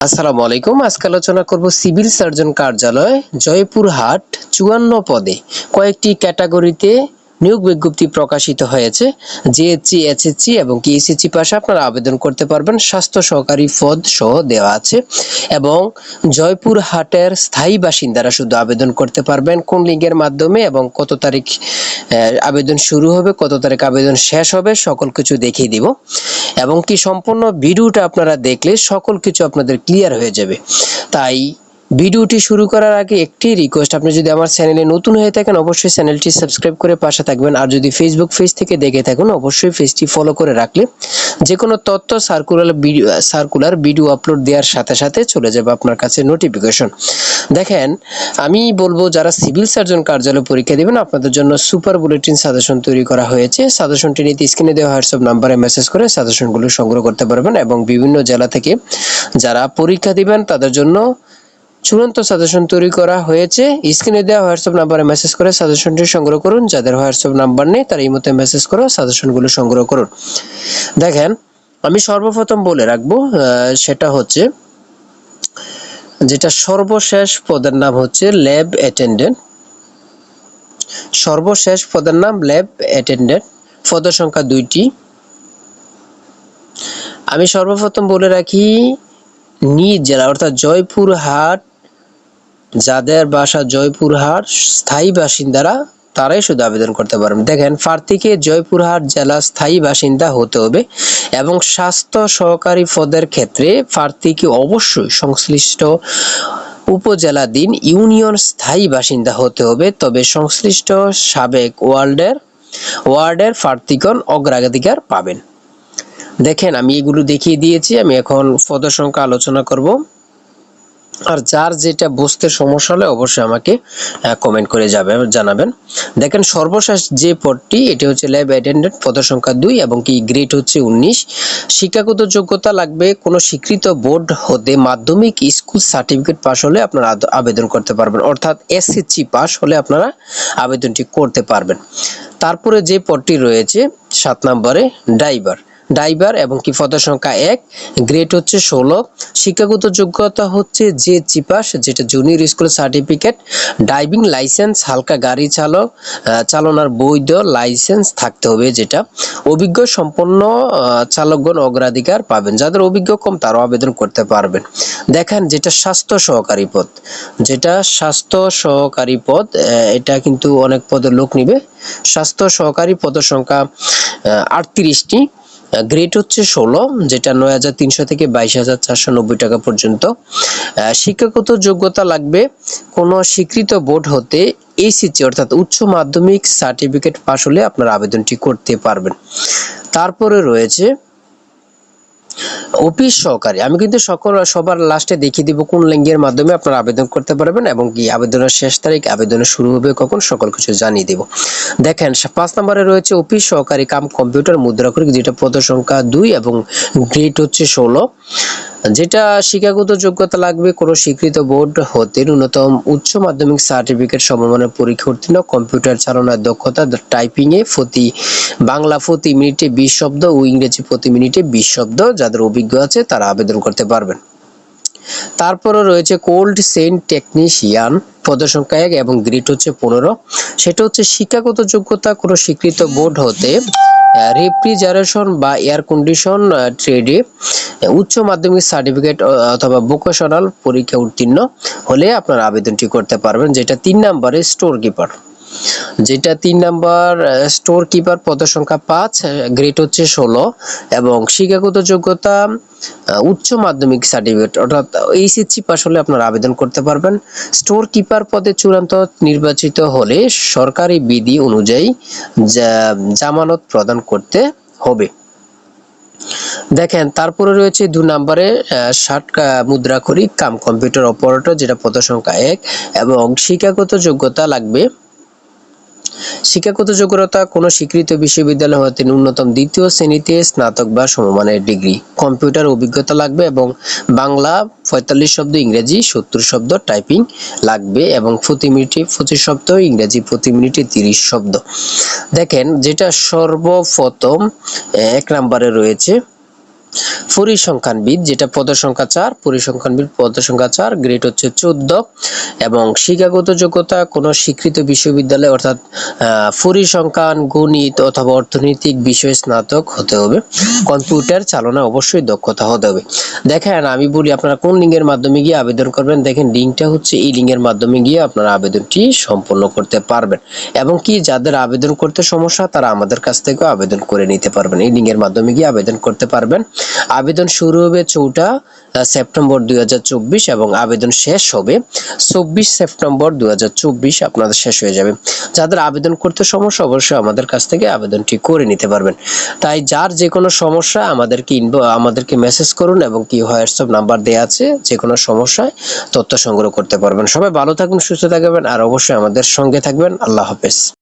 আসসালামু আলাইকুম। আজকে আলোচনা করব সিভিল সার্জন কার্যালয় জয়পুরহাট চুয়ান্ন পদে। কয়েকটি ক্যাটাগরিতে নিয়োগ বিজ্ঞপ্তি প্রকাশিত হয়েছে। জিএসসি এসএসসি এবং কি পাশে আপনারা আবেদন করতে পারবেন। স্বাস্থ্য সহকারী পদ সহ দেওয়া আছে। এবং জয়পুরহাটের স্থায়ী বাসিন্দারা শুধু আবেদন করতে পারবেন কোন লিঙ্কের মাধ্যমে এবং কত তারিখ আবেদন শুরু হবে, কত তারিখ আবেদন শেষ হবে, সকল কিছু দেখিয়ে দিব। এবং কি সম্পূর্ণ ভিডিওটা আপনারা দেখলে সকল কিছু আপনাদের ক্লিয়ার হয়ে যাবে। তাই ভিডিওটি শুরু করার আগে একটি রিকোয়েস্ট আপনি যদি আমার চ্যানেলে নতুন হয়ে থাকেন, অবশ্যই চ্যানেলটি সাবস্ক্রাইব করে পাশে থাকবেন। আর যদি ফেসবুক পেজ থেকে দেখে থাকুন, অবশ্যই পেজটি ফলো করে রাখলে যে কোনো তথ্য circular video circular video upload দেওয়ার সাথে সাথে চলে যাবে আপনার কাছে নোটিফিকেশন দেখেন, আমি বলব যারা সিভিল সার্জন কার্যালয়ে পরীক্ষা দেবেন, আপনাদের জন্য সুপার বুলেটিন সাজেশন তৈরি করা হয়েছে। সাজেশনটি নিতে স্ক্রিনে দেওয়া হোয়াটসঅ্যাপ নাম্বারে মেসেজ করে সাজেশনগুলো সংগ্রহ করতে পারবেন এবং বিভিন্ন জেলা থেকে যারা পরীক্ষা দিবেন, তাদের জন্য চূড়ান্ত সাজেশন তৈরি করা হয়েছে। স্ক্রিনে দেওয়া হোয়াটসঅ্যাপ নাম্বারে মেসেজ করে সাজেশনটি সংগ্রহ করুন। যাদের হোয়াটসঅ্যাপ নাম্বার নেই, তারা এই মতে মেসেজ করে সাজেশনগুলো সংগ্রহ করুন। দেখেন, আমি সর্বপ্রথম বলে রাখব সেটা হচ্ছে, যেটা সর্বশেষ পদের নাম হচ্ছে ল্যাব অ্যাটেন্ডেন্ট সর্বশেষ পদের নাম ল্যাব অ্যাটেন্ডেন্ট পদ সংখ্যা দুইটি। আমি সর্বপ্রথম বলে রাখি, নিজ জেলা, অর্থাৎ জয়পুরহাট যাদের বাসা জয়পুরহাট, স্থায়ী বাসিন্দারা তারাই শুধু আবেদন করতে পারবেন দেখেন, প্রার্থীকে জয়পুরহাট জেলা স্থায়ী বাসিন্দা হতে হবে এবং স্বাস্থ্য সহকারী পদের ক্ষেত্রে প্রার্থীকে অবশ্যই সংশ্লিষ্ট উপজেলাধীন ইউনিয়ন স্থায়ী বাসিন্দা হতে হবে। তবে সংশ্লিষ্ট সাবেক ওয়ার্ল্ডের ওয়ার্ডের প্রার্থীগণ অগ্রাধিকার পাবেন। দেখেন, আমি এগুলো দেখিয়ে দিয়েছি। আমি এখন পদ সংখ্যা আলোচনা করব। আর যার যেটা বুঝতে সমস্যা হলে অবশ্যই আমাকে কমেন্ট করে যাবে, জানাবেন। দেখেন, সর্বশেষ যে পদটি, এটি হচ্ছে ল্যাব অ্যাটেন্ডেন্ট পদ সংখ্যা দুই এবং কি গ্রেড হচ্ছে উনিশ। শিক্ষাগত যোগ্যতা লাগবে কোনো স্বীকৃত বোর্ড হতে মাধ্যমিক স্কুল সার্টিফিকেট পাস হলে আপনারা আবেদন করতে পারবেন। অর্থাৎ এসএসসি পাস হলে আপনারা আবেদনটি করতে পারবেন। তারপরে যে পদটি রয়েছে, সাত নম্বরে ড্রাইভার ড্রাইভার এবং কি পদ সংখ্যা এক, গ্রেড হচ্ছে ষোলো। শিক্ষাগত যোগ্যতা হচ্ছে যে চিপাস যেটা junior school certificate, driving license, হালকা গাড়ি চালক চালনার বৈধ লাইসেন্স থাকতে হবে যেটা। অভিজ্ঞ সম্পন্ন চালকগণ অগ্রাধিকার পাবেন। যাদের অভিজ্ঞ কম, তারাও আবেদন করতে পারবেন। দেখেন, যেটা স্বাস্থ্য সহকারী পদ। যেটা স্বাস্থ্য সহকারী পদ এটা কিন্তু অনেক পদের লোক নিবে। স্বাস্থ্য সহকারী পদের সংখ্যা আটত্রিশটি। গ্রেড হচ্ছে ষোলো, যেটা নয় হাজার তিনশো থেকে বাইশ হাজার চারশো নব্বই টাকা পর্যন্ত। শিক্ষাগত যোগ্যতা লাগবে কোনো স্বীকৃত বোর্ড হতে এইসিসি অর্থাৎ উচ্চ মাধ্যমিক সার্টিফিকেট পাশ হলে আপনার আবেদনটি করতে পারবেন। তারপরে রয়েছে অফিস সহকারী। আমি কিন্তু সকল, সবার লাস্টে দেখিয়ে দিব কোন লিঙ্গের মাধ্যমে আপনারা আবেদন করতে পারবেন এবং কি আবেদনের শেষ তারিখ আবেদনের শুরু হবে কখন, সকল কিছু জানিয়ে দেব। দেখেন পাঁচ নম্বরে রয়েছে অফিস সহকারী কাম কম্পিউটার মুদ্রাক্ষরিক যেটা পদ সংখ্যা দুই এবং গ্রেড হচ্ছে ষোলো। যেটা শিক্ষাগত যোগ্যতা লাগবে, কোনো স্বীকৃত বোর্ড হতে ন্যূনতম উচ্চ মাধ্যমিক সার্টিফিকেট সমমানের পরীক্ষা উত্তীর্ণ, কম্পিউটার চালনার দক্ষতা টাইপিংয়ে প্রতি বাংলা প্রতি মিনিটে বিশ শব্দ ও ইংরেজি প্রতি মিনিটে বিশ শব্দ, যাদের অভিজ্ঞ আছে, তারা আবেদন করতে পারবেন। তারপরে রয়েছে কোল্ড সেন টেকনিশিয়ান পদসংখ্যা এক এবং গ্রেড হচ্ছে পনেরো। সেটা হচ্ছে শিক্ষাগত যোগ্যতা কোনো স্বীকৃত বোর্ড হতে রেফ্রিজারেশন বা এয়ার কন্ডিশন ট্রেডে উচ্চ মাধ্যমিক সার্টিফিকেট অথবা ভোকেশনাল পরীক্ষা উত্তীর্ণ হলে আপনার আবেদনটি করতে পারবেন, যেটা তিন নম্বরে স্টোর কিপার যেটা তিন নাম্বার স্টোর কিপার পদ সংখ্যা পাঁচ গ্রেড হচ্ছে ষোলো এবং শিক্ষাগত যোগ্যতা উচ্চ মাধ্যমিক সার্টিফিকেট অর্থাৎ এইচএসসি পাস হলে আপনারা আবেদন করতে পারবেন। স্টোর কিপার পদে চূড়ান্ত নির্বাচিত হলে সরকারি বিধি অনুযায়ী জামানত প্রদান করতে হবে। দেখেন, তারপরে রয়েছে দুই নম্বরে ষাট মুদ্রাক্ষরিক কাম কম্পিউটার অপারেটর, যেটা পদ সংখ্যা এক এবং শিক্ষাগত যোগ্যতা লাগবে শিক্ষাগত যোগ্যতা কোনো স্বীকৃত বিশ্ববিদ্যালয় হতে ন্যূনতম দ্বিতীয় শ্রেণীতে স্নাতক বা সমমানের ডিগ্রি। কম্পিউটার অভিজ্ঞতা লাগবে এবং বাংলা পঁয়তাল্লিশ শব্দ, ইংরেজি সত্তর শব্দ টাইপিং লাগবে এবং প্রতি মিনিটে পঁচিশ শব্দ, ইংরেজি প্রতি মিনিটে তিরিশ শব্দ। দেখেন, যেটা সর্বপ্রথম এক নম্বরে রয়েছে পরিসংখ্যানবিদ, যেটা পদ সংখ্যা চার পরিসংখ্যানবিদ পদ সংখ্যা চার গ্রেড হচ্ছে চোদ্দ, এবং শিক্ষাগত যোগ্যতা কোনো স্বীকৃত বিশ্ববিদ্যালয় অর্থাৎ পরিসংখ্যান, গণিত অথবা অর্থনৈতিক বিষয়ে স্নাতক হতে হবে। কম্পিউটার চালনা অবশ্যই দক্ষতা হতে হবে। দেখেন, আমি বলি আপনারা কোন লিঙ্কের মাধ্যমে গিয়ে আবেদন করবেন? দেখেন লিঙ্কটা হচ্ছে এই লিঙ্কের মাধ্যমে গিয়ে আপনারা আবেদনটি সম্পন্ন করতে পারবেন। এবং কি, যাদের আবেদন করতে সমস্যা, তারা আমাদের কাছ থেকে আবেদন করে নিতে পারবেন। এই লিঙ্কের মাধ্যমে গিয়ে আবেদন করতে পারবেন। আবেদন শুরু হবে চৌঠা সেপ্টেম্বর দুই হাজার চব্বিশ এবং আবেদন শেষ হবে চব্বিশ সেপ্টেম্বর দুই হাজার চব্বিশ। আপনাদের শেষ হয়ে যাবে। যাদের আবেদন করতে সমস্যা, অবশ্যই আমাদের কাছ থেকে আবেদনটি করে নিতে পারবেন। তাই যার যে কোনো সমস্যা আমাদেরকে ইনবো আমাদেরকে মেসেজ করুন এবং কি হোয়াটসঅ্যাপ নাম্বার দেওয়া আছে যে কোনো সমস্যায় তথ্য সংগ্রহ করতে পারবেন। সবাই ভালো থাকবেন সুস্থ থাকবেন, আর অবশ্যই আমাদের সঙ্গে থাকবেন। আল্লাহ হাফেজ।